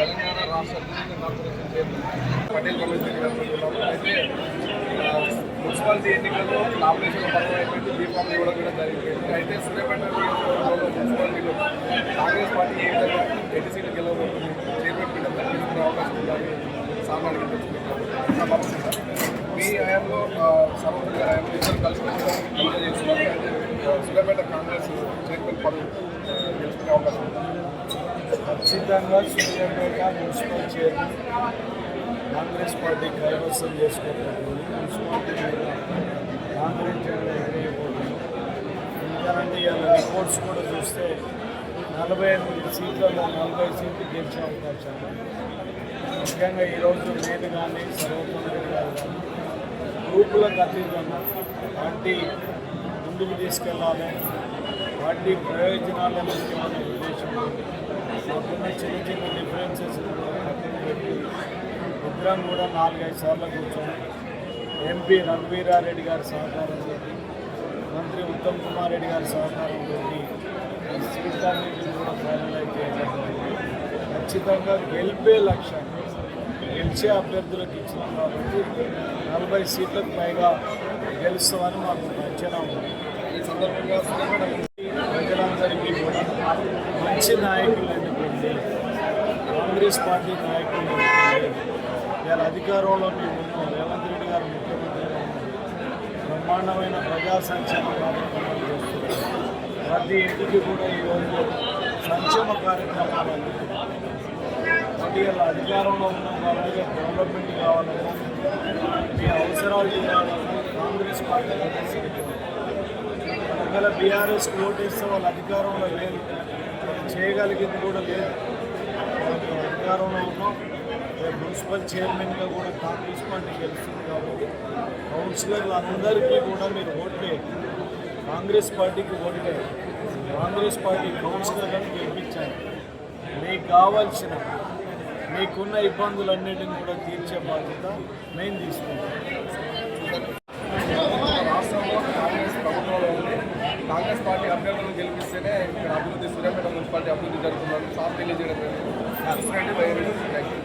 Tourism corporation chairman Patel commission అయితే municipality ఎన్నికల్లో nomination పర్వం అయిపోయింది దీపావళి ఇవ్వడం కూడా జరిగింది అయితే సూర్యాపేట మున్సిపాలిటీలో కాంగ్రెస్ పార్టీ ఏ విధంగా ఎన్ని సీట్లు గెలవబోతుంది చైర్మన్ పీఠం తగ్గించుకునే అవకాశం ఉందని సామాన్యులు తెలుసుకుంటారు మీ హయాంలో సర్వోదయ హయాంలో ఇద్దరు కలిసి పూజ చేస్తున్నారు సూర్యాపేట కాంగ్రెస్ చైర్మన్ పదవి ఆ, గెలుచుకునే అవకాశం ఉంది ఖచ్చితంగా Suryapet municipal chairman Congress party కైవసం చేసుకోబోతుంది మున్సిపాలిటీ కాంగ్రెస్ జెండా ఎగిరేయబోతుంది ఎందుకంటే ఇవాళ రిపోర్ట్స్ కూడా చూస్తే నలభై ఎనిమిది సీట్లలో నలభై సీట్లు గెలిచే అవకాశాలు ముఖ్యంగా ఈరోజు నేను కానీ సర్వోత్తమ గారు గ్రూపులకు అతీతంగా పార్టీ ముందుకు తీసుకెళ్ళాలి. వాటి ప్రయోజనాల ముఖ్యమైన ఉద్దేశం మాకున్న చిన్న చిన్న డిఫరెన్సెస్ ఇద్దరం కూడా నాలుగైదు సార్లు కూర్చొని ఎంపీ రఘువీరారెడ్డి గారి సహకారంతో మంత్రి ఉత్తమ్ కుమార్ రెడ్డి గారి సహకారంతో ఈ సీట్లన్నింటినీ కూడా ఫైనలైజ్ చేయడం ఖచ్చితంగా గెలిపే లక్ష్యాన్ని గెలిచే అభ్యర్థులకు ఇచ్చిన కాబట్టి నలభై సీట్లకు పైగా గెలుస్తామని మాకు అంచనా ఉంది. ఈ సందర్భంగా మంచి నాయకులు ఎన్నుకోండి కాంగ్రెస్ పార్టీ నాయకులు ఎన్నుకోండి ఇవాళ అధికారంలో మేము ఉన్నాం రేవంత్ రెడ్డి గారు ముఖ్యమంత్రిగా బ్రహ్మాండమైన ప్రజా సంక్షేమ కార్యక్రమాలు చేస్తున్నారు. ప్రతి ఇంటికి కూడా ఈరోజు సంక్షేమ కార్యక్రమాలు అందుతున్నాయి. కాబట్టి ఇలా అధికారంలో ఉన్న వాళ్ళకి డెవలప్మెంట్ కావాలన్నా మీ అవసరాలు తీరాలన్నా కాంగ్రెస్ పార్టీ ఒకవేళ బీఆర్ఎస్ ఓటేస్తే వాళ్ళ అధికారంలో లేదు. వాళ్ళు చేయగలిగింది కూడా లేదు. వాళ్ళు అధికారంలో ఉన్నాం. మున్సిపల్ చైర్మన్గా కూడా కాంగ్రెస్ పార్టీ గెలుస్తుంది కాబట్టి కౌన్సిలర్లు అందరికీ కూడా మీరు ఓట్లే కాంగ్రెస్ పార్టీకి ఓట్లే కాంగ్రెస్ పార్టీ కౌన్సిలర్లను గెలిపించాను మీకు కావాల్సిన మీకున్న ఇబ్బందులన్నిటిని కూడా తీర్చే బాధ్యత మేము తీసుకుంటాం రాష్ట్రంలో కాంగ్రెస్ ప్రభుత్వంలో ఉంది కాంగ్రెస్ పార్టీ అభ్యర్థులను గెలిపిస్తేనే ఇక్కడ అభివృద్ధి సూర్యాపేట మున్సిపాలిటీ అభివృద్ధి జరుగుతుందని సార్. తెలియజేయడం జరిగింది